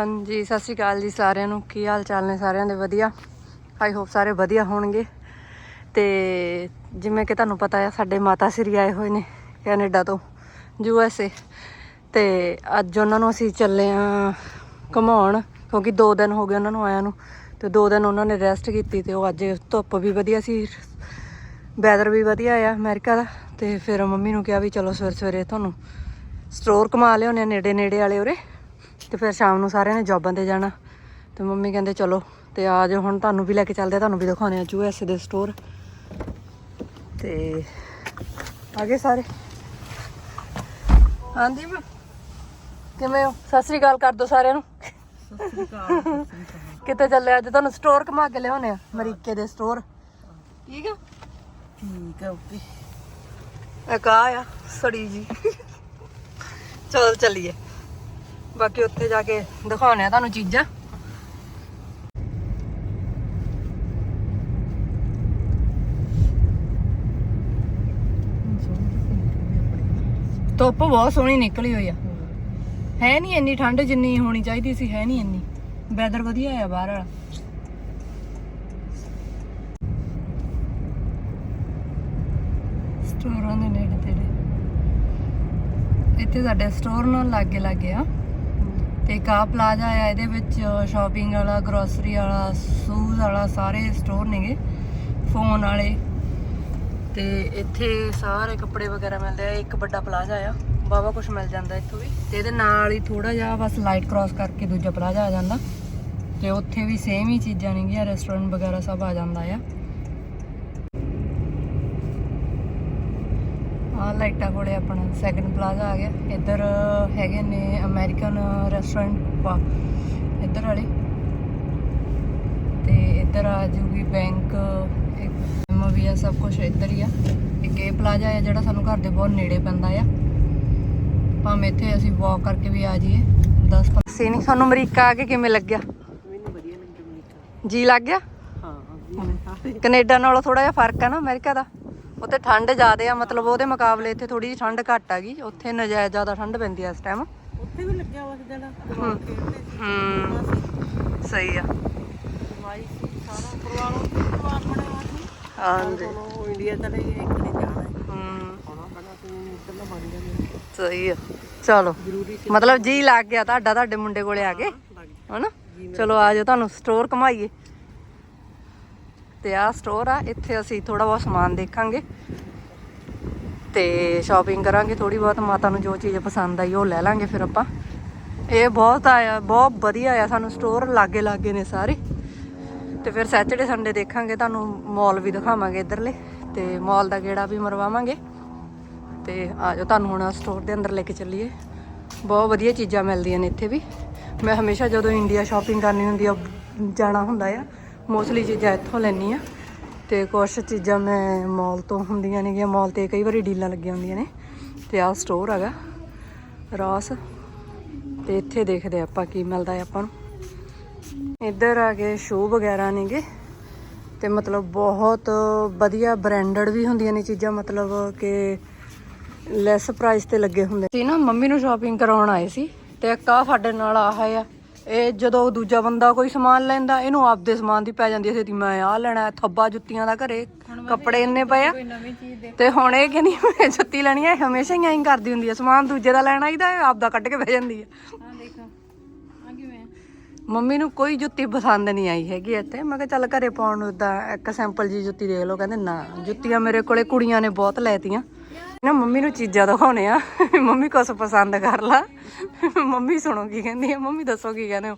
ਹਾਂਜੀ, ਸਤਿ ਸ਼੍ਰੀ ਅਕਾਲ ਜੀ ਸਾਰਿਆਂ ਨੂੰ। ਕੀ ਹਾਲ ਚਾਲ ਨੇ ਸਾਰਿਆਂ ਦੇ? ਵਧੀਆ। ਆਈ ਹੋਪ ਸਾਰੇ ਵਧੀਆ ਹੋਣਗੇ। ਤੇ ਜਿਵੇਂ ਕਿ ਤੁਹਾਨੂੰ ਪਤਾ ਆ, ਸਾਡੇ ਮਾਤਾ ਸ੍ਰੀ ਆਏ ਹੋਏ ਨੇ ਕੈਨੇਡਾ ਤੋਂ, ਯੂ ਐਸ ਏ। ਤੇ ਅੱਜ ਉਹਨਾਂ ਨੂੰ ਅਸੀਂ ਚੱਲੇ ਆ ਘੁਮਾਉਣ, ਕਿਉਂਕਿ 2 ਦਿਨ ਹੋ ਗਏ ਉਹਨਾਂ ਨੂੰ ਆਇਆਂ ਨੂੰ। ਤੇ 2 ਦਿਨ ਉਹਨਾਂ ਨੇ ਰੈਸਟ ਕੀਤੀ ਤੇ ਉਹ ਅੱਜ ਧੁੱਪ ਵੀ ਵਧੀਆ ਸੀ ਵੈਦਰ ਵੀ ਵਧੀਆ ਆ ਅਮਰੀਕਾ ਦਾ। ਤੇ ਫਿਰ ਮੰਮੀ ਨੂੰ ਕਿਹਾ ਵੀ ਚਲੋ ਸਵੇਰੇ ਸਵੇਰੇ ਤੁਹਾਨੂੰ ਸਟੋਰ ਘੁਮਾ ਲਿਆਉਂਦੇ ਆ ਨੇੜੇ ਨੇੜੇ ਵਾਲੇ ਉਰੇ। ਤੇ ਫਿਰ ਸ਼ਾਮ ਨੂੰ ਸਾਰਿਆਂ ਨੇ ਜੌਬਾਂ ਤੇ ਜਾਣਾ। ਤੇ ਮੰਮੀ ਕਹਿੰਦੇ ਚਲੋ ਤੇ ਆ ਜਾਓ ਹੁਣ ਤੁਹਾਨੂੰ ਵੀ ਲੈ ਕੇ ਚੱਲਦੇ ਆ ਤੁਹਾਨੂੰ ਵੀ ਦਿਖਾਉਂਦੇ ਆ ਯੂਐਸ ਦੇ ਸਟੋਰ ਤੇ ਆ ਗਏ ਸਾਰੇ। ਹਾਂਜੀ ਮੈਂ ਕਿਵੇਂ ਹੋ? ਸਤਿ ਸ੍ਰੀ ਅਕਾਲ ਕਰ ਦੋ ਸਾਰਿਆਂ ਨੂੰ। ਕਿੱਥੇ ਚੱਲੇ ਅੱਜ? ਤੁਹਾਨੂੰ ਸਟੋਰ ਘੁਮਾ ਕੇ ਲਿਆਉਣੇ ਆ ਅਮਰੀਕੇ ਦੇ ਸਟੋਰ ਠੀਕ ਆ? ਠੀਕ ਆ ਓਕੇ। ਇੱਕ ਆ ਆ ਸੜੀ ਜੀ। ਚਲ ਚੱਲੀਏ। ਬਾਕੀ ਉੱਥੇ ਜਾ ਕੇ ਦਿਖਾਉਣੇ ਆ ਤੁਹਾਨੂੰ ਚੀਜ਼ਾਂ। ਧੁੱਪ ਬਹੁਤ ਸੋਹਣੀ ਨਿਕਲੀ ਹੋਈ ਆ। ਹੈ ਨਹੀਂ ਇੰਨੀ ਠੰਡ ਜਿੰਨੀ ਹੋਣੀ ਚਾਹੀਦੀ ਸੀ, ਹੈ ਨਹੀਂ ਇੰਨੀ। ਵੈਦਰ ਵਧੀਆ ਆ ਬਾਹਰ ਵਾਲਾ। ਸਟੋਰਾਂ ਦੇ ਨੇੜੇ ਤੇੜੇ। ਇੱਥੇ ਸਾਡੇ ਸਟੋਰ ਨਾਲ ਲਾਗੇ ਲਾਗੇ ਆ। ਤੇ ਕਾ ਪਲਾਜ਼ਾ ਆ, ਇਹਦੇ ਵਿੱਚ ਸ਼ਾਪਿੰਗ ਵਾਲਾ ਗਰੋਸਰੀ ਵਾਲਾ ਸ਼ੂਜ਼ ਵਾਲਾ ਸਾਰੇ ਸਟੋਰ ਨੇਗੇ ਫੋਨ ਵਾਲੇ। ਤੇ ਇੱਥੇ ਸਾਰੇ ਕੱਪੜੇ ਵਗੈਰਾ ਮਿਲਦੇ ਆ, ਇੱਕ ਵੱਡਾ ਪਲਾਜ਼ਾ ਆ ਬਾਵਾ ਕੁਝ ਮਿਲ ਜਾਂਦਾ ਇੱਥੋਂ ਵੀ। ਤੇ ਇਹਦੇ ਨਾਲ ਹੀ ਥੋੜਾ ਜਿਹਾ ਬਸ ਲਾਈਟ ਕ੍ਰਾਸ ਕਰਕੇ ਦੂਜਾ ਪਲਾਜ਼ਾ ਆ ਜਾਂਦਾ। ਤੇ ਉੱਥੇ ਵੀ ਸੇਮ ਹੀ ਚੀਜ਼ਾਂ ਨੇਗੀਆਂ ਰੈਸਟੋਰੈਂਟ ਵਗੈਰਾ ਸਭ ਆ ਜਾਂਦਾ ਆ। ਆ ਲਾਈਟਾਂ ਕੋਲੇ ਆਪਣਾ ਸੈਕੰਡ ਪਲਾਜ਼ਾ ਆ ਗਿਆ। ਇੱਧਰ ਹੈਗੇ ਨੇ ਅਮਰੀਕਨ ਰੈਸਟੋਰੈਂਟ ਪਾ ਇੱਧਰ ਵਾਲੇ। ਤੇ ਇੱਧਰ ਆ ਜੂਗੀ ਬੈਂਕ ਇੱਕ ਵੀ ਆ ਸਭ ਕੁਝ ਇੱਧਰ ਹੀ ਆ। ਇੱਕ ਇਹ ਪਲਾਜ਼ਾ ਆ ਜਿਹੜਾ ਸਾਨੂੰ ਘਰ ਦੇ ਬਹੁਤ ਨੇੜੇ ਪੈਂਦਾ ਆ। ਭਾਵੇਂ ਇੱਥੇ ਅਸੀਂ ਵਾਕ ਕਰਕੇ ਵੀ ਆ ਜਾਈਏ 10 ਪਾਸੇ ਨਹੀਂ ਸਾਨੂੰ ਅਮਰੀਕਾ ਆ ਕੇ ਕਿਵੇਂ ਲੱਗਿਆ? ਮੈਨੂੰ ਵਧੀਆ ਲੱਗਿਆ ਅਮਰੀਕਾ। ਜੀ ਲੱਗ ਗਿਆ? ਹਾਂ ਕੈਨੇਡਾ ਨਾਲੋਂ ਥੋੜਾ ਜਿਹਾ ਫ਼ਰਕ ਹੈ ਨਾ ਅਮਰੀਕਾ ਦਾ। ਉੱਥੇ ਠੰਡ ਜ਼ਿਆਦੇ ਆ ਮਤਲਬ ਉਹਦੇ ਮੁਕਾਬਲੇ ਇੱਥੇ ਥੋੜੀ ਜਿਹੀ ਠੰਡ ਘੱਟ ਆ ਗਈ। ਉੱਥੇ ਨਜਾਇਜ਼ ਜ਼ਿਆਦਾ ਠੰਡ ਪੈਂਦੀ ਆ ਇਸ ਟਾਈਮ ਉੱਥੇ ਵੀ ਲੱਗਿਆ ਵਾ ਜਿਹੜਾ ਦਿਮਾਗ ਖੇਡਦੇ ਸੀ ਹੂੰ। ਸਹੀ ਆ। ਦਵਾਈ ਸੀ ਸਾਰਾ ਪਰਿਵਾਰ ਉਹ ਪਰਿਵਾਰ ਬਣਿਆ ਸੀ। ਹਾਂਜੀ। ਉਹ ਇੰਡੀਆ ਚਲੇ ਗਏ ਇੱਕ ਨੇ ਜਾਣਾ ਹੈ। ਹੂੰ। ਆਉਣਾ ਪੈਣਾ ਤੇ ਨਿਕਲਣਾ ਬਣ ਜਾਂਦੇ ਸਹੀ ਆ। ਚਲੋ ਸੀ। ਮਤਲਬ ਜੀ ਲੱਗ ਗਿਆ ਤੁਹਾਡਾ ਤੁਹਾਡੇ ਮੁੰਡੇ ਕੋਲੇ ਆ ਕੇ। ਹਨਾ? ਚਲੋ ਆ ਜਾਓ ਤੁਹਾਨੂੰ ਸਟੋਰ ਘਮਾਈਏ। ਤੇ ਆਹ ਸਟੋਰ ਆ, ਇੱਥੇ ਅਸੀਂ ਥੋੜਾ ਬਹੁਤ ਸਮਾਨ ਦੇਖਾਂਗੇ ਤੇ ਸ਼ਾਪਿੰਗ ਕਰਾਂਗੇ ਥੋੜੀ ਬਹੁਤ, ਮਾਤਾ ਨੂੰ ਜੋ ਚੀਜ਼ ਪਸੰਦ ਆਈ ਉਹ ਲੈ ਲਾਂਗੇ ਫਿਰ ਆਪਾਂ। ਇਹ ਬਹੁਤ ਆਇਆ, ਬਹੁਤ ਵਧੀਆ ਆ, ਸਾਨੂੰ ਸਟੋਰ ਲਾਗੇ ਲਾਗੇ ਨੇ ਸਾਰੇ। ਤੇ ਫਿਰ ਸੈਟਰਡੇ ਸੰਡੇ ਦੇਖਾਂਗੇ, ਤੁਹਾਨੂੰ ਮਾਲ ਵੀ ਦਿਖਾਵਾਂਗੇ ਇਧਰਲੇ ਤੇ ਮਾਲ ਦਾ ਗੇੜਾ ਵੀ ਮਰਵਾਵਾਂਗੇ। ਤੇ ਆ ਜਾਓ ਤੁਹਾਨੂੰ ਹੁਣ ਸਟੋਰ ਦੇ ਅੰਦਰ ਲੈ ਕੇ ਚੱਲੀਏ। ਬਹੁਤ ਵਧੀਆ ਚੀਜ਼ਾਂ ਮਿਲਦੀਆਂ ਨੇ ਇੱਥੇ ਵੀ। ਮੈਂ ਹਮੇਸ਼ਾ ਜਦੋਂ ਇੰਡੀਆ ਸ਼ਾਪਿੰਗ ਕਰਨੀ ਹੁੰਦੀ ਆ, ਜਾਣਾ ਹੁੰਦਾ ਆ ਮੋਸਟਲੀ ਚੀਜ਼ਾਂ ਇੱਥੋਂ ਲੈਣੀ ਆ ਤੇ ਕੁਝ ਚੀਜ਼ਾਂ ਮੈਂ ਮਾਲ ਤੋਂ ਹੁੰਦੀਆਂ ਨੇਗੀਆਂ। ਮਾਲ ਤੇ ਕਈ ਵਾਰੀ ਡੀਲਾਂ ਲੱਗੀਆਂ ਹੁੰਦੀਆਂ ਨੇ ਤੇ ਆਹ ਸਟੋਰ ਹੈਗਾ, ਰਾਸ। ਤੇ ਇੱਥੇ ਦੇਖਦੇ ਆਪਾਂ ਕੀ ਮਿਲਦਾ ਹੈ ਆਪਾਂ ਨੂੰ। ਇੱਧਰ ਆ ਕੇ ਸ਼ੂ ਵਗੈਰਾ ਨੇਗੇ ਤੇ ਮਤਲਬ ਬਹੁਤ ਵਧੀਆ ਬ੍ਰਾਂਡਡ ਵੀ ਹੁੰਦੀਆਂ ਨੇ ਚੀਜ਼ਾਂ, ਮਤਲਬ ਕਿ ਲੈਸ ਪ੍ਰਾਈਸ ਤੇ ਲੱਗੇ ਹੁੰਦੇ। ਸੀ ਨਾ ਮੰਮੀ ਨੂੰ ਸ਼ਾਪਿੰਗ ਕਰਾਉਣ ਆਏ ਸੀ ਤੇ ਇੱਕ ਆ ਸਾਡੇ ਨਾਲ ਆਹ ਆ। ਇਹ ਜਦੋਂ ਦੂਜਾ ਬੰਦਾ ਕੋਈ ਸਮਾਨ ਲੈਂਦਾ ਇਹਨੂੰ ਆਪਦੇ ਸਮਾਨ ਦੀ ਪੈ ਜਾਂਦੀ ਸੀ ਮੈਂ ਆਹ ਲੈਣਾ ਹੈ, ਥੱਬਾ ਜੁੱਤੀਆਂ ਦਾ ਘਰੇ ਕੱਪੜੇ ਇੰਨੇ ਪਏ ਆ। ਨਵੀਂ ਚੀਜ਼ ਦੇ। ਤੇ ਹੁਣ ਇਹ ਕਹਿੰਦੀ ਮੈਂ ਜੁੱਤੀ ਲੈਣੀ ਹੈ ਹਮੇਸ਼ਾ ਹੀ ਐਂ ਕਰਦੀ ਹੁੰਦੀ ਹੈ ਸਮਾਨ ਦੂਜੇ ਦਾ ਲੈਣਾ ਇਹਦਾ ਆਪਦਾ ਕੱਢ ਕੇ ਬਹਿ ਜਾਂਦੀ ਹੈ। ਹਾਂ ਦੇਖੋ ਆ ਕਿਵੇਂ ਮੰਮੀ ਨੂੰ ਕੋਈ ਜੁੱਤੀ ਪਸੰਦ ਨਹੀਂ ਆਈ ਹੈਗੀ ਇੱਥੇ ਮੈਂ ਕਿਹਾ ਚੱਲ ਘਰੇ ਪਾਉਣ ਨੂੰ ਇਦਾਂ ਇੱਕ ਸੈਂਪਲ ਜੀ ਜੁੱਤੀ ਦੇਖ ਲਓ ਕਹਿੰਦੇ ਨਾ ਜੁੱਤੀਆਂ ਮੇਰੇ ਕੋਲੇ ਕੁੜੀਆਂ ਨੇ ਬਹੁਤ ਲੈਤੀਆਂ। ਨਾ ਮੰਮੀ ਨੂੰ ਚੀਜ਼ਾਂ ਦਿਖਾਉਣੇ ਆ। ਮੰਮੀ ਕੁਛ ਪਸੰਦ ਕਰ ਲਾ। ਮੰਮੀ ਸੁਣੋ ਕੀ ਕਹਿੰਦੀ ਆ। ਮੰਮੀ ਦੱਸੋ ਕੀ ਕਹਿੰਦੇ ਹੋ?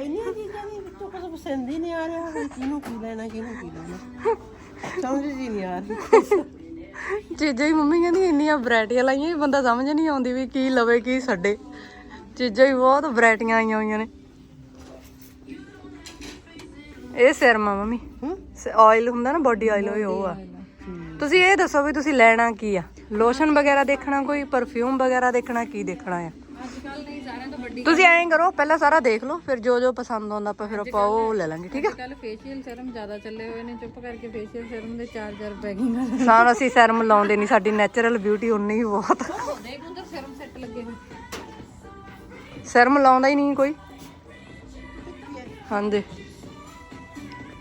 ਇੰਨੀਆਂ ਚੀਜ਼ਾਂ ਦੀ ਵਿੱਚੋਂ ਕੁਝ ਪਸੰਦ ਹੀ ਨਹੀਂ ਆ ਰਿਹਾ। ਵੀ ਕਿਹਨੂੰ ਕੀ ਲੈਣਾ ਕਿਹਨੂੰ ਕੀ ਲੈਣਾ? ਸਮਝ ਜੀ ਨਹੀਂ ਆ ਰਹੀ। ਚੀਜ਼ਾਂ ਹੀ ਮੰਮੀ ਕਹਿੰਦੀ ਇੰਨੀਆਂ ਵੈਰਾਈਟੀਆਂ ਲਾਈਆਂ ਵੀ ਬੰਦਾ ਸਮਝ ਨਹੀਂ ਆਉਂਦੀ ਵੀ ਕੀ ਲਵੇ ਕੀ ਛੱਡੇ। ਚੀਜ਼ਾਂ ਹੀ ਬਹੁਤ ਵੈਰਾਈਟੀਆਂ ਆਈਆਂ ਹੋਈਆਂ ਨੇ। ਇਹ ਸਿਰਮ ਆ ਮੰਮੀ। ਹੂੰ? ਆਇਲ ਹੁੰਦਾ ਨਾ ਬੋਡੀ ਆਇਲ ਉਹ ਆ। ਤੁਸੀਂ ਇਹ ਦੱਸੋ ਵੀ ਤੁਸੀਂ ਲੈਣਾ ਕੀ ਆ? ਲੋਸ਼ਨ ਵਗੈਰਾ ਦੇਖਣਾ ਕੋਈ ਪਰਫਿਊਮ ਵਗੈਰਾ ਦੇਖਣਾ ਕੀ ਦੇਖਣਾ ਆ? ਅੱਜ ਕੱਲ ਨਹੀਂ ਸਾਰਿਆਂ ਤੋਂ ਵੱਡੀ ਤੁਸੀਂ ਐਂ ਕਰੋ ਪਹਿਲਾਂ ਸਾਰਾ ਦੇਖ ਲਓ ਫਿਰ ਜੋ ਜੋ ਪਸੰਦ ਆਉਂਦਾ ਆਪਾਂ ਫਿਰ ਆਪਾਂ ਉਹ ਲੈ ਲਾਂਗੇ ਠੀਕ ਆ? ਕੱਲ ਫੇਸ਼ੀਅਲ ਸਰਮ ਜ਼ਿਆਦਾ ਚੱਲੇ ਹੋਏ ਨੇ ਚੁੱਪ ਕਰਕੇ ਫੇਸ਼ੀਅਲ ਸਰਮ ਦੇ 4000 ਪੈਕਿੰਗ ਆ ਅਸੀਂ ਸਿਰਮ ਲਾਉਂਦੇ ਨਹੀਂ ਸਾਡੀ ਨੈਚੁਰਲ ਬਿਊਟੀ ਉਨੀ ਹੀ ਬਹੁਤ। ਦੇਖ ਉਧਰ ਸਰਮ ਸੈੱਟ ਲੱਗੇ ਹੋਏ। ਸਿਰਮ ਲਾਉਂਦਾ ਹੀ ਨਹੀਂ ਕੋਈ। ਹਾਂਜੀ।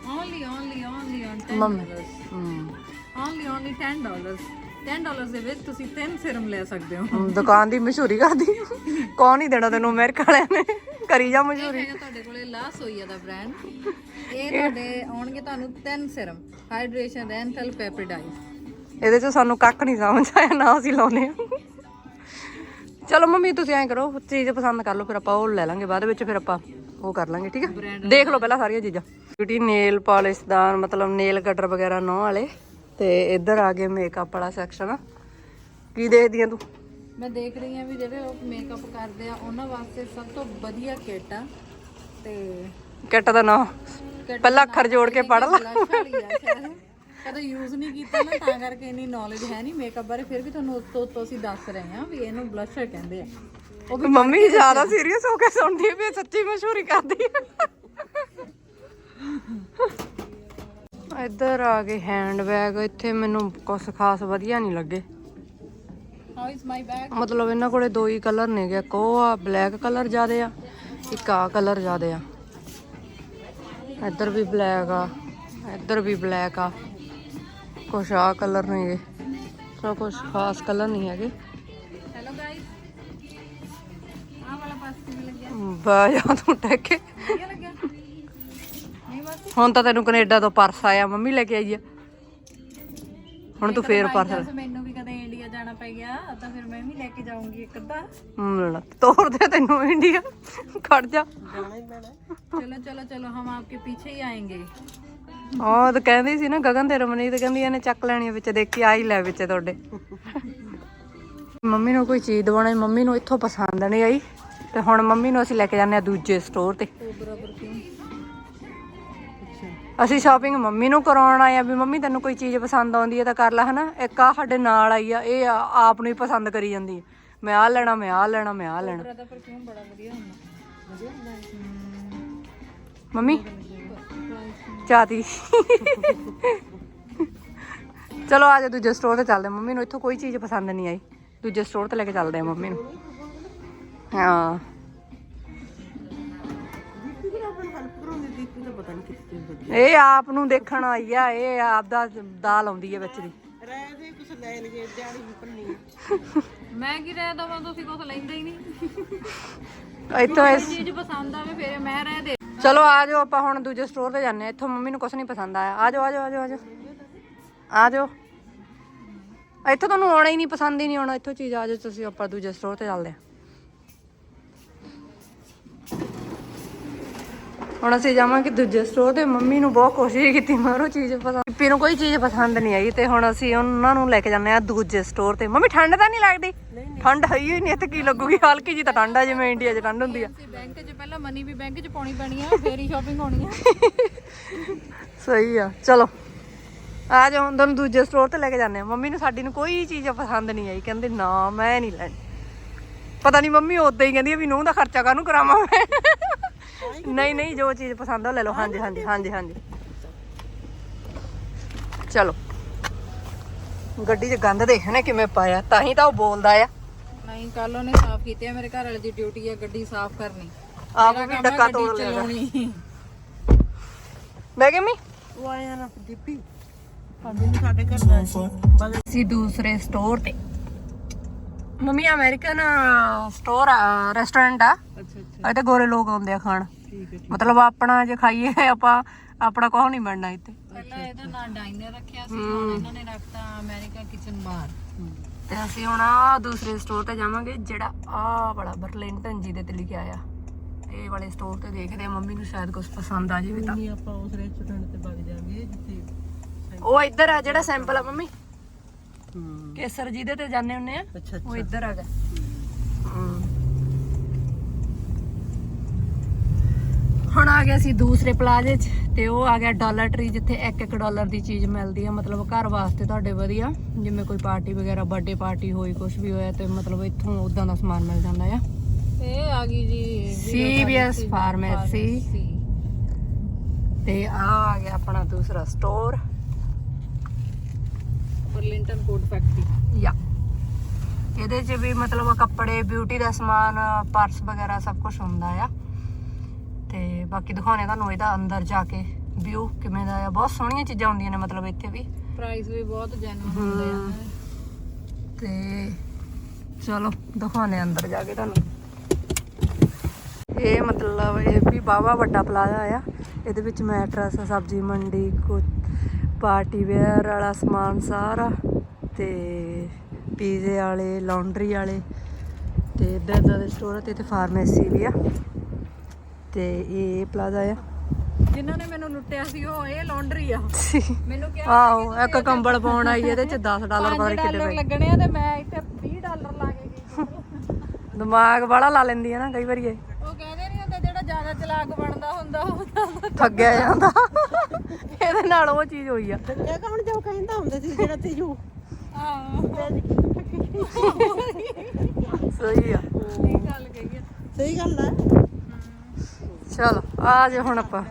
Only only only on 10 mummy dollars hmm, only only 10 dollars 10 dollars ਦੇ ਵਿੱਚ ਤੁਸੀਂ 10 ਸਿਰਮ ਲੈ ਸਕਦੇ ਹੋ। ਹਮ, ਦੁਕਾਨ ਦੀ ਮਸ਼ਹੂਰੀ ਕਰਦੀ। ਕੌਣ ਨਹੀਂ ਦੇਣਾ ਤੈਨੂੰ ਅਮਰੀਕਾ ਵਾਲਿਆਂ ਨੇ? ਕਰੀ ਜਾ ਮਸ਼ਹੂਰੀ। ਹੈਗਾ ਤੁਹਾਡੇ ਕੋਲੇ ਲਾ ਸੋਈਆ ਦਾ ਬ੍ਰਾਂਡ ਇਹ ਤੁਹਾਡੇ ਆਉਣਗੇ ਤੁਹਾਨੂੰ 10 ਸਿਰਮ ਹਾਈਡਰੇਸ਼ਨ ਰੈਂਥਲ ਪੈਪਰੀਡਾਈਜ਼ ਇਹਦੇ ਚ ਸਾਨੂੰ ਕੱਖ ਨਹੀਂ ਸਮਝ ਆਇਆ ਨਾ ਅਸੀਂ ਲਾਉਨੇ ਆ ਚਲੋ ਮੰਮੀ ਤੁਸੀਂ ਐਂ ਕਰੋ ਚੀਜ਼ ਪਸੰਦ ਕਰ ਲਓ ਫਿਰ ਆਪਾਂ ਉਹ ਲੈ ਲਾਂਗੇ ਬਾਅਦ ਵਿੱਚ ਫਿਰ ਆਪਾਂ ਉਹ ਕਰ ਲਾਂਗੇ ਠੀਕ ਹੈ? ਦੇਖ ਲਓ ਪਹਿਲਾਂ ਸਾਰੀਆਂ ਚੀਜ਼ਾਂ। ਬਿਊਟੀ ਨੇਲ ਪਾਲਿਸ਼ ਦਾ ਮਤਲਬ ਨੇਲ ਕਟਰ ਵਗੈਰਾ ਨੋ ਵਾਲੇ। ਤੇ ਇੱਧਰ ਆ ਗਏ ਮੇਕਅਪ ਵਾਲਾ ਸੈਕਸ਼ਨ ਕੀ ਦੇਖਦੀ ਆ ਤੂੰ? ਮੈਂ ਦੇਖ ਰਹੀ ਹਾਂ ਵੀ ਜਿਹੜੇ ਲੋਕ ਮੇਕਅਪ ਕਰਦੇ ਆ ਉਹਨਾਂ ਵਾਸਤੇ ਸਭ ਤੋਂ ਵਧੀਆ ਕਿੱਟ ਆ। ਤੇ ਕਿੱਟ ਦਾ ਨਾਂ। kit ਪਹਿਲਾਂ ਅੱਖਰ ਜੋੜ ਕੇ ਪੜ ਲਾ। ਆ ਕਦੇ ਯੂਜ਼ ਨਹੀਂ ਕੀਤਾ ਨਾ ਤਾਂ ਕਰਕੇ ਇੰਨੀ ਨੌਲੇਜ ਹੈ ਨਹੀਂ ਮੇਕਅਪ ਬਾਰੇ। ਫਿਰ ਵੀ ਤੁਹਾਨੂੰ ਉਸ ਤੋਂ ਅਸੀਂ ਦੱਸ ਰਹੇ ਹਾਂ ਵੀ ਇਹਨੂੰ ਬਲਸ਼ਰ ਕਹਿੰਦੇ ਆ। ਉਹ ਵੀ ਮੰਮੀ ਜ਼ਿਆਦਾ ਸੀਰੀਅਸ ਹੋ ਕੇ ਸੁਣਦੀ ਵੀ ਸੱਚੀ ਮਸ਼ਹੂਰੀ ਕਰਦੀ ਹੈ ਇੱਧਰ ਆ ਗਏ ਹੈਂਡ ਬੈਗ ਇੱਥੇ ਮੈਨੂੰ ਕੁਛ ਖਾਸ ਵਧੀਆ ਨਹੀਂ ਲੱਗੇ। ਹਾਊ ਇਜ਼ ਮਾਈ ਬੈਗ ਮਤਲਬ ਇਹਨਾਂ ਕੋਲੇ ਦੋ ਹੀ ਕਲਰ ਨੇਗੇ ਇੱਕ ਉਹ ਆ ਬਲੈਕ ਕਲਰ ਜ਼ਿਆਦੇ ਆ ਇੱਕ ਆ ਕਲਰ ਜ਼ਿਆਦੇ ਆ। ਇੱਧਰ ਵੀ ਬਲੈਕ ਆ ਇੱਧਰ ਵੀ ਬਲੈਕ ਆ। ਕੁਛ ਆ ਕਲਰ ਨੇਗੇ ਸੋ ਕੁਛ ਖਾਸ ਕਲਰ ਨਹੀਂ ਹੈਗੇ। ਹੈਲੋ ਗਾਇਸ ਆਹ ਵਾਲਾ ਪਾਸ ਕਿਵੇਂ ਲੱਗਿਆ? ਬਾ ਜਾ ਤੂੰ ਟੇਕੇ ਵਧੀਆ ਲੱਗਿਆ ਨਹੀਂ ਬਸ ਹੁਣ ਤਾਂ ਤੈਨੂੰ ਕੈਨੇਡਾ ਤੋਂ ਪਰਸ ਆਇਆ ਮੰਮੀ ਲੈ ਕੇ ਆਈ ਆ। ਹੁਣ ਤੂੰ ਫੇਰ ਪਰਸ ਮੈਨੂੰ ਵੀ ਕਦੇ ਇੰਡੀਆ ਜਾਣਾ ਪੈ ਗਿਆ ਤਾਂ ਫਿਰ ਮੈਂ ਵੀ ਲੈ ਕੇ ਜਾਊਂਗੀ ਇੱਕ ਅੱਧਾ। ਮਿਲਣਾ ਤੋਰ ਦੇ ਤੈਨੂੰ ਇੰਡੀਆ ਖੜ ਜਾ। ਹੀ ਚਲੋ ਚਲੋ ਚਲੋ ਹਮ ਆਪਕੇ ਪਿੱਛੇ ਹੀ ਆएंगे ਉਹ ਤਾਂ ਕਹਿੰਦੀ ਸੀ ਨਾ ਗਗਨ ਤੇ ਰਮਨੀਤ ਕਹਿੰਦੀ ਇਹਨੇ ਚੱਕ ਲੈਣੀ ਆ ਵਿੱਚ ਦੇਖੀ ਆਈ ਲੈ ਵਿੱਚ ਤੁਹਾਡੇ। ਮੰਮੀ ਨੂੰ ਕੋਈ ਚੀਜ਼ ਦਵਾਉਣੀ ਮੰਮੀ ਨੂੰ ਇੱਥੋਂ ਪਸੰਦ ਨਹੀਂ ਆਈ। ਤੇ ਹੁਣ ਮੰਮੀ ਨੂੰ ਅਸੀਂ ਲੈ ਕੇ ਜਾਂਦੇ ਆ ਦੂਜੇ ਸਟੋਰ ਤੇ। ਅਸੀਂ ਸ਼ਾਪਿੰਗ ਮੰਮੀ ਨੂੰ ਕਰਾਉਣ ਆਏ ਆ ਵੀ ਮੰਮੀ ਤੈਨੂੰ ਕੋਈ ਚੀਜ਼ ਪਸੰਦ ਆਉਂਦੀ ਹੈ ਤਾਂ ਕਰ ਲੈ ਹਨਾ? ਇੱਕ ਆ ਸਾਡੇ ਨਾਲ ਆਈ ਆ ਇਹ ਆ- ਆਪ ਨੂੰ ਹੀ ਪਸੰਦ ਕਰੀ ਜਾਂਦੀ ਹੈ। ਮੈਂ ਆ ਲੈਣਾ ਮੈਂ ਆ ਲੈਣਾ ਮੈਂ ਆ ਲੈਣਾ। ਬਰਾਬਰ ਕਿਉਂ ਬੜਾ ਵਧੀਆ ਹੁੰਦਾ। ਮੰਮੀ? ਚਾਤੀ। ਚਲੋ ਆ ਜਾ ਦੂਜੇ ਸਟੋਰ ਤੇ ਚੱਲਦੇ ਹਾਂ। ਮੰਮੀ ਨੂੰ ਇੱਥੋਂ ਕੋਈ ਚੀਜ਼ ਪਸੰਦ ਨਹੀਂ ਆਈ। ਦੂਜੇ ਸਟੋਰ ਤੇ ਲੈ ਕੇ ਚੱਲਦੇ ਆ ਮੰਮੀ ਨੂੰ। ਹਾਂ। ਇਹ ਆਪ ਨੂੰ ਦੇਖਣ ਆਈ ਆ ਇਹ ਆਪ ਦਾ ਦਾਲ ਆਉਂਦੀ ਹੈ ਵਿੱਚ ਦੀ। ਰਹਿ ਦੇ ਕੁਛ ਲੈ ਲਈਏ ਵੀ ਭੰਨੀ ਮੈਂ ਕੀ ਰਹਿ ਦਵਾਂ ਤੁਸੀਂ ਕੁਝ ਲੈਂਦੇ ਹੀ ਨਹੀਂ। ਇੱਥੋਂ ਇਸ ਚੀਜ਼ ਪਸੰਦ ਆਵੇ ਫਿਰ ਮੈਂ ਰਹਿ ਦੇ। ਚਲੋ ਆ ਜਾਓ ਆਪਾਂ ਹੁਣ ਦੂਜੇ ਸਟੋਰ ਤੇ ਜਾਂਦੇ ਆ ਇੱਥੋਂ ਮੰਮੀ ਨੂੰ ਕੁਝ ਨਹੀਂ ਪਸੰਦ ਆਇਆ। ਆ ਜਾਓ ਆ ਜਾਓ ਆ ਜਾਓ ਆ ਜਾਓ। ਆ ਜਾਓ। ਇੱਥੋਂ ਤੁਹਾਨੂੰ ਆਉਣਾ ਹੀ ਨਹੀਂ ਪਸੰਦ ਹੀ ਨਹੀਂ ਆਉਣਾ। ਇੱਥੋਂ ਚੀਜ਼ ਆ ਜਾਓ ਤੁਸੀਂ ਆਪਾਂ ਦੂਜੇ ਸਟੋਰ ਤੇ ਚੱਲਦੇ ਆ ਹੁਣ ਅਸੀਂ ਜਾਵਾਂਗੇ ਦੂਜੇ ਸਟੋਰ ਤੇ। ਮੰਮੀ ਨੂੰ ਬਹੁਤ ਕੋਸ਼ਿਸ਼ ਕੀਤੀ ਮਾਰੋ ਚੀਜ਼ ਪਸੰਦ ਪੀ ਨੂੰ ਕੋਈ ਚੀਜ਼ ਪਸੰਦ ਨਹੀਂ ਆਈ ਤੇ ਹੁਣ ਅਸੀਂ ਉਹਨਾਂ ਨੂੰ ਲੈ ਕੇ ਜਾਂਦੇ ਆ ਦੂਜੇ ਸਟੋਰ ਤੇ। ਮੰਮੀ ਠੰਡ ਤਾਂ ਨਹੀਂ ਲੱਗਦੀ? ਠੰਡ ਹੈ ਹੀ ਨਹੀਂ ਇੱਥੇ ਕੀ ਲੱਗੂਗੀ? ਹਲਕੀ ਜੀ ਤਾਂ ਠੰਡ ਆ ਜਿਵੇਂ ਇੰਡੀਆ 'ਚ ਠੰਡ ਹੁੰਦੀ ਆ। ਬੈਂਕ 'ਚ ਪਹਿਲਾਂ ਮਨੀ ਵੀ ਬੈਂਕ 'ਚ ਪਾਉਣੀ ਪੈਣੀ ਆ ਫੇਰ ਹੀ ਸ਼ਾਪਿੰਗ ਹੋਣੀ ਆ। ਸਹੀ ਆ ਚਲੋ। ਆ ਜਾਓ ਹੁਣ ਤੁਹਾਨੂੰ ਦੂਜੇ ਸਟੋਰ ਤੇ ਲੈ ਕੇ ਜਾਂਦੇ ਆ ਮੰਮੀ ਨੂੰ ਸਾਡੀ ਨੂੰ ਕੋਈ ਚੀਜ਼ ਪਸੰਦ ਨਹੀਂ ਆਈ ਕਹਿੰਦੇ ਨਾ ਮੈਂ ਨਹੀਂ ਲੈਣੀ। ਪਤਾ ਨਹੀਂ ਮੰਮੀ ਉਦਾਂ ਹੀ ਕਹਿੰਦੀ ਆ ਵੀ ਨੂੰਹ ਦਾ ਖਰਚਾ ਕਾਹਨੂੰ ਕਰਾਵਾਂ ਮੈਂ? ਨਹੀਂ ਨਹੀਂ ਜੋ ਚੀਜ਼ ਪਸੰਦ ਆ ਲੈ ਲਓ। ਹਾਂਜੀ ਹਾਂਜੀ ਹਾਂਜੀ ਹਾਂਜੀ। ਚਲੋ। ਗੱਡੀ 'ਚ ਗੰਦ ਦੇਖਣੇ ਕਿਵੇਂ ਪਾਇਆ ਤਾਂ ਹੀ ਤਾਂ ਉਹ ਬੋਲਦਾ ਆ। ਨਹੀਂ ਕੱਲ ਉਹਨੇ ਸਾਫ਼ ਕੀਤੇ ਆ ਮੇਰੇ ਘਰ ਵਾਲੇ ਦੀ ਡਿਊਟੀ ਆ ਗੱਡੀ ਸਾਫ਼ ਕਰਨੀ। ਆਪ ਮੇਰਾ ਵੀ ਕੰਮ ਆ ਡੱਕਾ ਗੱਡੀ ਤੋੜ ਲਿਆ। ਚਲਾਉਣੀ। ਮੈਂ ਕਿਹਾ ਮੰਮੀ? ਉਹ ਆਇਆ ਨਾ ਦੀਪੀ। ਸਾਡੇ ਨੂੰ ਸਾਡੇ ਘਰ ਦਾ ਸੀ ਬਸ ਅਸੀਂ ਦੂਸਰੇ ਸਟੋਰ ਤੇ। ਮੰਮੀ ਅਮਰੀਕਨ ਸਟੋਰ ਰੈਸਟੋਰੈਂਟ ਆ। ਅੱਛਾ ਅੱਛਾ। ਇੱਥੇ ਗੋਰੇ ਲੋਕ ਆਉਂਦੇ ਆ ਖਾਣ। ਠੀਕ ਹੈ ਮਤਲਬ ਆਪਣਾ ਜੇ ਖਾਈਏ ਆਪਾਂ ਆਪਣਾ ਕੁਛ ਨਹੀਂ ਬਣਨਾ ਇੱਥੇ। ਪਹਿਲਾਂ ਇਹਦਾ ਨਾਂ ਡਾਈਨਰ ਰੱਖਿਆ ਸੀ ਹੁਣ ਇਹਨਾਂ ਨੇ ਰੱਖਤਾ ਅਮਰੀਕਾ ਕਿਚਨ ਬਾਰ ਤੇ ਅਸੀਂ ਹੁਣ ਆ ਦੂਸਰੇ ਸਟੋਰ ਤੇ ਜਾਵਾਂਗੇ ਜਿਹੜਾ ਆ ਬੜਾ ਬਰਲਿੰਟਨ ਜੀ ਦੇ ਤੇ ਲਿਖਿਆ ਆ। ਇਹ ਵਾਲੇ ਸਟੋਰ ਤੇ ਦੇਖਦੇ ਆ ਮੰਮੀ ਨੂੰ ਸ਼ਾਇਦ ਕੁਝ ਪਸੰਦ ਆ ਜਾਵੇ ਤਾਂ। ਨਹੀਂ ਆਪਾਂ ਉਸ ਰੈਸਟੋਰੈਂਟ ਤੇ ਵਗ ਜਾਵਾਂਗੇ ਜਿੱਥੇ ਉਹ ਇੱਧਰ ਆ ਜਿਹੜਾ ਸੈਂਪਲ ਆ ਮੰਮੀ। ਹੂੰ। ਕੇਸਰ ਜਿਹਦੇ ਤੇ ਜਾਂਦੇ ਹੁੰਨੇ ਆ। ਉਹ ਇੱਧਰ ਹੈਗਾ ਹਮ। ਆ ਗਿਆ ਸੀ ਦੂਸਰੇ ਪਲਾਜ਼ੇ 'ਚ ਤੇ ਉਹ ਆ ਗਿਆ ਡਾਲਰ ਟਰੀ ਜਿੱਥੇ 1-1 ਡਾਲਰ ਦੀ ਚੀਜ਼ ਮਿਲਦੀ ਆ। ਮਤਲਬ ਘਰ ਵਾਸਤੇ ਤੁਹਾਡੇ ਵਧੀਆ ਜਿਵੇਂ ਕੋਈ ਪਾਰਟੀ ਵਗੈਰਾ ਬਰਥਡੇ ਪਾਰਟੀ ਹੋਈ ਕੁਝ ਵੀ ਹੋਇਆ ਤੇ ਮਤਲਬ ਇੱਥੋਂ ਉਦਾਂ ਦਾ ਸਮਾਨ ਮਿਲ ਜਾਂਦਾ ਆ। ਇਹ ਆ ਗਈ ਜੀ CVS Pharmacy ਤੇ ਆ ਆ ਗਿਆ ਆਪਣਾ ਦੂਸਰਾ ਸਟੋਰ ਬਰਲਿੰਟਨ ਕੋਟ ਫੈਕਟਰੀ ਯਾ। ਇਹਦੇ 'ਚ ਵੀ ਮਤਲਬ ਕੱਪੜੇ ਬਿਊਟੀ ਦਾ ਸਮਾਨ ਪਰਸ ਵਗੈਰਾ ਸਭ ਕੁਝ ਹੁੰਦਾ ਆ। ਤੇ ਬਾਕੀ ਦਿਖਾਉਣੇ ਤੁਹਾਨੂੰ ਇਹਦਾ ਅੰਦਰ ਜਾ ਕੇ ਵਿਊ ਕਿਵੇਂ ਦਾ ਆ। ਬਹੁਤ ਸੋਹਣੀਆਂ ਚੀਜ਼ਾਂ ਹੁੰਦੀਆਂ ਨੇ ਮਤਲਬ ਇੱਥੇ ਵੀ। ਪ੍ਰਾਈਸ ਵੀ ਬਹੁਤ ਜੈਨੂਇਨ ਹੁੰਦੇ ਆ। ਤੇ ਚਲੋ ਦਿਖਾਉਣੇ ਅੰਦਰ ਜਾ ਕੇ ਤੁਹਾਨੂੰ। ਇਹ ਮਤਲਬ ਇਹ ਵੀ ਬਾਵਾ ਵੱਡਾ ਪਲਾਜ਼ਾ ਆ। ਇਹਦੇ ਵਿੱਚ ਮੈਟਰਸ ਸਬਜ਼ੀ ਮੰਡੀ ਕੁ ਪਾਰਟੀ ਵੇਅਰ ਵਾਲਾ ਸਮਾਨ ਸਾਰਾ ਤੇ ਪੀਜ਼ੇ ਵਾਲੇ ਲਾਉਂਡਰੀ ਵਾਲੇ ਤੇ ਇੱਧਰ ਇੱਧਰ ਦੇ ਸਟੋਰ ਤੇ ਇੱਥੇ ਫਾਰਮੇਸੀ ਵੀ ਆ। ਤੇ ਇਹ ਪਲਾਜ਼ਾ ਆ। ਜਿਨ੍ਹਾਂ ਨੇ ਮੈਨੂੰ ਲੁੱਟਿਆ ਸੀ ਉਹ ਇਹ ਲਾਂਡਰੀ ਆ। ਮੈਨੂੰ ਕਿਹਾ ਆਓ ਇੱਕ ਕੰਬਲ ਪਾਉਣ ਆਈ ਇਹਦੇ ਚ 10 ਡਾਲਰ ਪਤਾ 5 ਨੀ ਕਿੰਨੇ ਡਾਲਰ ਪਏ। ਲੱਗਣੇ ਆ ਤੇ ਮੈਂ ਇੱਥੇ 20 ਡਾਲਰ ਲਾ ਕੇ ਗਈ ਦਿਮਾਗ ਬੜਾ ਲਾ ਲੈਂਦੀ ਆ ਨਾ ਕਈ ਵਾਰੀ ਇਹ। ਉਹ ਕਹਿੰਦੇ ਨਹੀਂ ਹੁੰਦਾ ਜਿਹੜਾ ਜ਼ਿਆਦਾ ਚਲਾਕ ਬਣਦਾ ਹੁੰਦਾ ਉਹ ਠੱਗਿਆ ਜਾਂਦਾ। ਇਹਦੇ ਨਾਲ ਉਹ ਚੀਜ਼ ਹੋਈ ਆ। ਇਹ ਕੌਣ ਜੋ ਕਹਿੰਦਾ ਹੁੰਦਾ ਸੀ ਜਿਹੜਾ ਤੇ ਜੂ ਆਹ। ਸਹੀ ਆ। ਇਹ ਗੱਲ ਕਹੀ ਆ। ਸਹੀ ਗੱਲ ਹੈ ਚਲੋ ਆ ਜੇ ਹੁਣ ਆਪਾਂ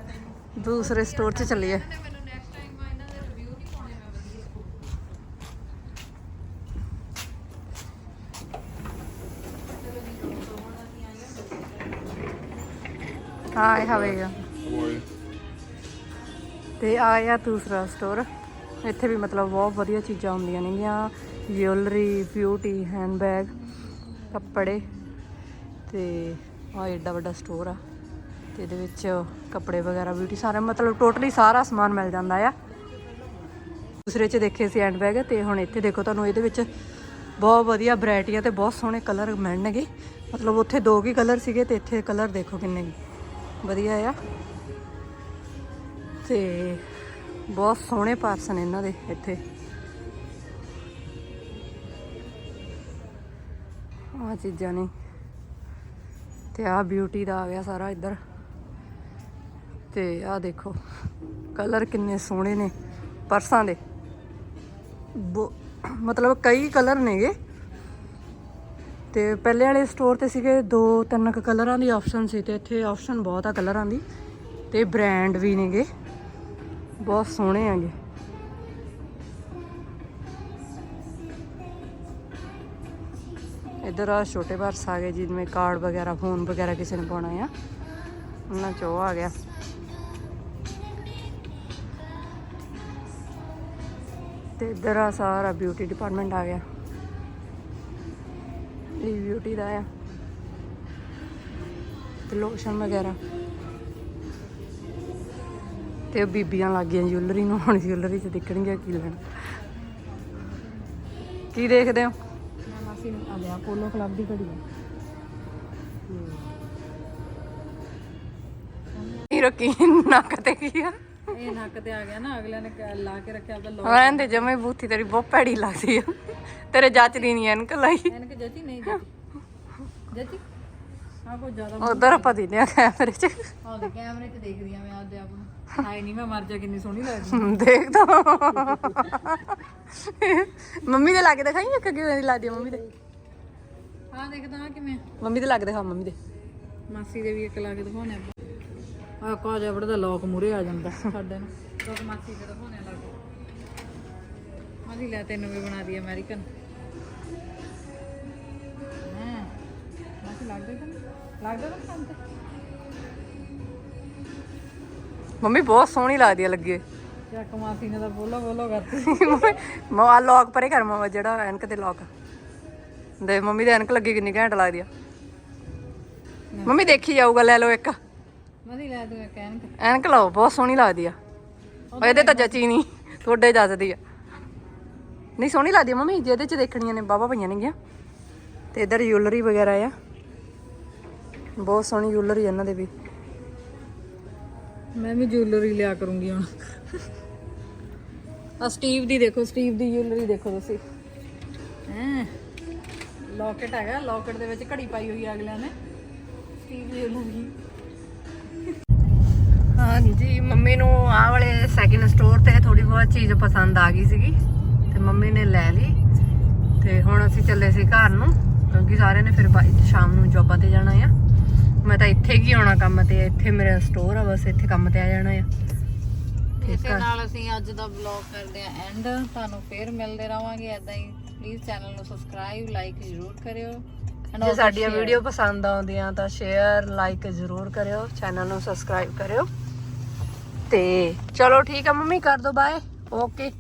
ਦੂਸਰੇ ਸਟੋਰ 'ਚ ਚੱਲੀਏ। ਮੈਨੂੰ ਨੈਕਸਟ ਟਾਈਮ ਆ। ਇਹਨਾਂ ਦੇ ਰਿਵਿਊ ਨਹੀਂ ਪਾਉਣੇ ਮੈਂ ਵਧੀਆ ਹਾਂ ਇਹ ਹਵੇਗਾ ਤੇ ਆਇਆ ਦੂਸਰਾ ਸਟੋਰ ਇੱਥੇ ਵੀ ਮਤਲਬ ਬਹੁਤ ਵਧੀਆ ਚੀਜ਼ਾਂ ਹੁੰਦੀਆਂ ਨੇਗੀਆਂ। ਜਿਊਲਰੀ ਬਿਊਟੀ ਹੈਂਡਬੈਗ ਕੱਪੜੇ। ਤੇ ਆ ਏਡਾ ਵੱਡਾ ਸਟੋਰ ਆ। ਤੇ ਇਹਦੇ ਵਿੱਚ ਕੱਪੜੇ ਵਗੈਰਾ ਬਿਊਟੀ ਸਾਰਾ, ਮਤਲਬ ਟੋਟਲੀ ਸਾਰਾ ਸਮਾਨ ਮਿਲ ਜਾਂਦਾ ਆ। ਦੂਸਰੇ 'ਚ ਦੇਖੇ ਸੀ ਹੈਂਡਬੈਗ ਤੇ ਹੁਣ ਇੱਥੇ ਦੇਖੋ ਤੁਹਾਨੂੰ ਇਹਦੇ ਵਿੱਚ ਬਹੁਤ ਵਧੀਆ ਵੈਰਾਈਟੀਆਂ ਤੇ ਬਹੁਤ ਸੋਹਣੇ ਕਲਰ ਮਿਲਣਗੇ। ਮਤਲਬ ਉੱਥੇ ਦੋ ਕੀ ਕਲਰ ਸੀਗੇ ਤੇ ਇੱਥੇ ਕਲਰ ਦੇਖੋ ਕਿੰਨੇ ਵਧੀਆ ਆ। ਤੇ ਬਹੁਤ ਸੋਹਣੇ ਪਾਰਸ ਨੇ ਇਹਨਾਂ ਦੇ ਇੱਥੇ। ਆ ਚੀਜ਼ਾਂ ਨੇ। ਤੇ ਆ ਬਿਊਟੀ ਦਾ ਆ ਗਿਆ ਸਾਰਾ ਇੱਧਰ। ਤੇ ਆਹ ਦੇਖੋ, ਕਲਰ ਕਿੰਨੇ ਸੋਹਣੇ ਨੇ, ਪਰਸਾਂ ਦੇ। ਬੋ- ਮਤਲਬ ਕਈ ਕਲਰ ਨੇਗੇ। ਤੇ ਪਹਿਲੇ ਵਾਲੇ ਸਟੋਰ ਤੇ ਸੀਗੇ ਦੋ ਤਿੰਨ ਕੁ ਕਲਰਾਂ ਦੀ ਆਪਸ਼ਨ ਸੀ ਤੇ ਇੱਥੇ ਆਪਸ਼ਨ ਬਹੁਤ ਆ ਕਲਰਾਂ ਦੀ। ਤੇ ਬ੍ਰਾਂਡ ਵੀ ਨੇਗੇ। ਬਹੁਤ ਸੋਹਣੇ ਆਗੇ ਇਧਰ ਆ ਛੋਟੇ ਪਰਸ ਆ ਗਏ, ਜਿਵੇਂ ਕਾਰਡ ਵਗੈਰਾ ਫੋਨ ਵਗੈਰਾ ਕਿਸੇ ਨੇ ਪਾਉਣਾ ਆ। ਉਹਨਾਂ 'ਚੋਂ ਉਹ ਆ ਗਿਆ। ਤੇ ਇਧਰ ਆ ਸਾਰਾ ਬਿਊਟੀ ਡਿਪਾਰਟਮੈਂਟ ਆ ਗਿਆ। ਇਹ ਬਿਊਟੀ ਦਾ ਆ। ਤੇ ਲੋਸ਼ਨ ਵਗੈਰਾ। ਤੇ ਬੀਬੀਆਂ ਲੱਗ ਗਈਆਂ ਜਿਊਲਰੀ ਨੂੰ ਹੁਣ ਜਿਊਲਰੀ ਚ ਦੇਖਣਗੀਆਂ ਕੀ ਲੈਣਾ। ਕੀ ਦੇਖਦੇ ਹੋ? ਮੈਂ ਮਾਸੀ ਨੂੰ ਆ ਲਿਆ ਪੋਲੋ ਕਲੱਬ ਦੀ ਘੜੀ ਇਹ ਰੱਖੀ ਨੱਕ ਤੇ ਕੀ ਆ? ਇਹ ਨੱਕ ਤੇ ਆ ਗਿਆ ਨਾ ਅਗਲੇ ਨੇ ਕ- ਲਾ ਕੇ ਰੱਖਿਆ ਆਪਦਾ ਲੋ ਰਹਿਣ ਦੇ ਜਮੇ ਬੂਥੀ ਤੇਰੀ ਬਹੁਤ ਭੈੜੀ ਲੱਗਦੀ ਆ। ਤੇਰੇ ਜੱਚਦੀ ਨਹੀਂ ਐਨਕ ਲਾਈ। ਐਨ ਕਿ ਜੱਜੀ ਨਹੀਂ ਜੱਜੀ ਜੱਜੀ ਆ ਕੋਈ ਜ਼ਿਆਦਾ ਉਧਰ ਆਪਾਂ ਦਿੰਦੇ ਆ ਕੈਮਰੇ 'ਚ। ਆਉਂਦੇ ਕੈਮਰੇ 'ਚ ਦੇਖਦੀ ਆ ਮੈਂ ਆਪਦੇ ਆਪ ਨੂੰ। ਹਾਏ ਨਹੀਂ ਮੈਂ ਮਰ ਜਾ ਕਿੰਨੀ ਸੋਹਣੀ ਲੱਗਦੀ। ਦੇਖ ਤਾਂ। ਮੰਮੀ ਦੇ ਲਾਗੇ ਦਿਖਾਈ ਇੱਕ ਕਿਵੇਂ ਦੀ ਲੱਗਦੀ ਆ ਮੰਮੀ ਦੇ? ਆ ਦੇਖਦਾ ਕਿਵੇਂ ਮੰਮੀ ਦੇ ਲਾਗੇ ਦਿਖਾ ਮੰਮੀ ਦੇ। ਮਾਸੀ ਦੇ ਵੀ ਇੱਕ ਲਾ ਕੇ ਦਿਖਾਉਣੇ ਆਪਾਂ ਆ ਕਾ ਜਬੜ ਦਾ ਲੋਕ ਮੂਰੇ ਆ ਜਾਂਦਾ ਸਾਡੇ ਨੂੰ ਲੋਕ ਮਾਸੀ ਦੇ ਦਿਖਾਉਣੇ ਲੱਗ ਮਾਸੀ ਲੈ ਤੈਨੂੰ ਵੀ ਬਣਾ ਦੀ ਅਮਰੀਕਨ। ਹਾਂ ਮਾਸੀ ਲੱਗਦਾ ਕਿ ਲੱਗਦਾ ਨਾ ਕੰਮ ਤੇ। ਮੰਮੀ ਬਹੁਤ ਸੋਹਣੀ ਲੱਗਦੀ ਆ ਲੱਗੇ। ਚੱਕ ਮਾਸੀ ਨੇ ਤਾਂ ਬੋਲੋ ਬੋਲੋ ਕਰਤੀ। ਮਾ ਆ ਲੌਕ ਪਰੇ ਕਰ ਮਾਵਾ ਜਿਹੜਾ ਐਨਕ ਤੇ ਲੌਕ ਦੇ ਮੰਮੀ ਦੇ ਐਨਕ ਲੱਗੀ ਕਿੰਨੀ ਘੈਂਟ ਲੱਗਦੀ ਆ। ਮੰਮੀ ਦੇਖੀ ਜਾਊਗਾ ਲੈ ਲਓ ਇੱਕ। ਲੈ ਕਹਿਣ ਐਨਕ ਲਾਓ ਬਹੁਤ ਸੋਹਣੀ ਲੱਗਦੀ ਆ। ਉਹ ਇਹਦੇ ਤਾਂ ਜੱਚੀ ਨਹੀਂ ਤੁਹਾਡੇ ਜੱਚਦੀ ਆ। ਨਹੀਂ ਸੋਹਣੀ ਲੱਗਦੀ ਆ ਮੰਮੀ ਜਿਹਦੇ ਚ ਦੇਖਣੀਆਂ ਨੇ ਬਾਬਾ ਪਈਆਂ ਨੇਗੀਆਂ। ਤੇ ਇਧਰ ਜੁਐਲਰੀ ਵਗੈਰਾ ਆ। ਬਹੁਤ ਸੋਹਣੀ ਜੁਐਲਰੀ ਇਹਨਾਂ ਦੇ ਵੀ। ਮੈਂ ਵੀ ਜੁਐਲਰੀ ਲਿਆ ਕਰੂੰਗੀ ਹੁਣ। ਆ ਸਟੀਵ ਦੀ ਦੇਖੋ ਸਟੀਵ ਦੀ ਜੁਐਲਰੀ ਦੇਖੋ ਤੁਸੀਂ। ਹੈ? ਲੋਕਟ ਹੈਗਾ ਲੋਕਟ ਦੇ ਵਿੱਚ ਘੜੀ ਪਾਈ ਹੋਈ ਆ ਅਗਲਿਆਂ ਨੇ। ਸਟੀਵ ਦੀ ਜੁਐਲਰੀ ਹਾਂਜੀ ਮੰਮੀ ਨੂੰ ਆਹ ਵਾਲੇ ਸੈਕਿੰਡ ਸਟੋਰ ਤੇ ਥੋੜੀ ਬਹੁਤ ਚੀਜ਼ ਪਸੰਦ ਆ ਗਈ ਸੀਗੀ ਤੇ ਮੰਮੀ ਨੇ ਲੈ ਲਈ ਤੇ ਹੁਣ ਅਸੀਂ ਚੱਲੇ ਸੀ ਘਰ ਨੂੰ ਕਿਉਂਕਿ ਸਾਰਿਆਂ ਨੇ ਫਿਰ ਸ਼ਾਮ ਨੂੰ ਜੌਬਾਂ ਤੇ ਜਾਣਾ ਆ। ਮੈਂ ਤਾਂ ਇੱਥੇ ਹੀ ਆਉਣਾ ਕੰਮ ਤੇ ਇੱਥੇ ਮੇਰਾ ਸਟੋਰ ਆ ਬਸ ਇੱਥੇ ਕੰਮ ਤੇ ਆ ਜਾਣਾ ਆ। ਇਸੇ ਨਾਲ ਅਸੀਂ ਅੱਜ ਦਾ ਵਲੌਗ ਕਰਦੇ ਆ ਐਂਡ ਤੁਹਾਨੂੰ ਫੇਰ ਮਿਲਦੇ ਰਵਾਂਗੇ ਐਦਾਂ ਹੀ ਪਲੀਜ਼ ਚੈਨਲ ਨੂੰ ਸਬਸਕ੍ਰਾਈਬ ਲਾਈਕ ਜ਼ਰੂਰ ਕਰਿਓ। ਜੇ ਸਾਡੀਆਂ ਵੀਡੀਓ ਪਸੰਦ ਆਉਂਦੀਆਂ ਤਾਂ ਸ਼ੇਅਰ ਲਾਈਕ ਜ਼ਰੂਰ ਕਰਿਓ ਚੈਨਲ ਨੂੰ ਸਬਸਕ੍ਰਾਈਬ ਕਰਿਓ। ਤੇ ਚਲੋ ਠੀਕ ਆ ਮੰਮੀ ਕਰ ਦੋ ਬਾਏ ਓਕੇ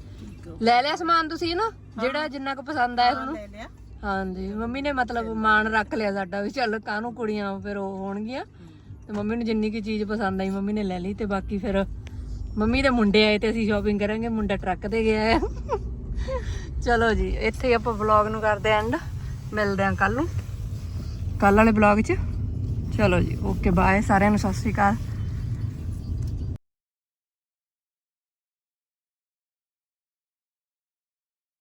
ਲੈ ਲਿਆ ਸਮਾਨ ਤੁਸੀਂ ਨਾ ਜਿਹੜਾ ਜਿੰਨਾ ਕੁ ਪਸੰਦ ਆਇਆ ਤੁਹਾਨੂੰ? ਲੈ ਲਿਆ। ਹਾਂਜੀ ਮੰਮੀ ਨੇ ਮਤਲਬ ਮਾਣ ਰੱਖ ਲਿਆ ਸਾਡਾ ਵੀ ਚੱਲ ਕਾਹਨੂੰ ਕੁੜੀਆਂ ਫਿਰ ਉਹ ਹੋਣਗੀਆਂ। ਤੇ ਮੰਮੀ ਨੂੰ ਜਿੰਨੀ ਕੀ ਚੀਜ਼ ਪਸੰਦ ਆਈ ਮੰਮੀ ਨੇ ਲੈ ਲਈ ਤੇ ਬਾਕੀ ਫਿਰ ਮੰਮੀ ਦੇ ਮੁੰਡੇ ਆਏ ਤੇ ਅਸੀਂ ਸ਼ਾਪਿੰਗ ਕਰਾਂਗੇ ਮੁੰਡਾ ਟਰੱਕ ਤੇ ਗਿਆ ਹੈ। ਚਲੋ ਜੀ ਇੱਥੇ ਹੀ ਆਪਾਂ ਵਲੌਗ ਨੂੰ ਕਰਦੇ ਐਂਡ ਮਿਲਦੇ ਆਂ ਕੱਲ ਨੂੰ। ਕੱਲ ਵਾਲੇ ਵਲੌਗ 'ਚ। ਚਲੋ ਜੀ ਓਕੇ ਬਾਏ ਸਾਰਿਆਂ ਨੂੰ ਸਤਿ ਸ਼੍ਰੀ ਅਕਾਲ।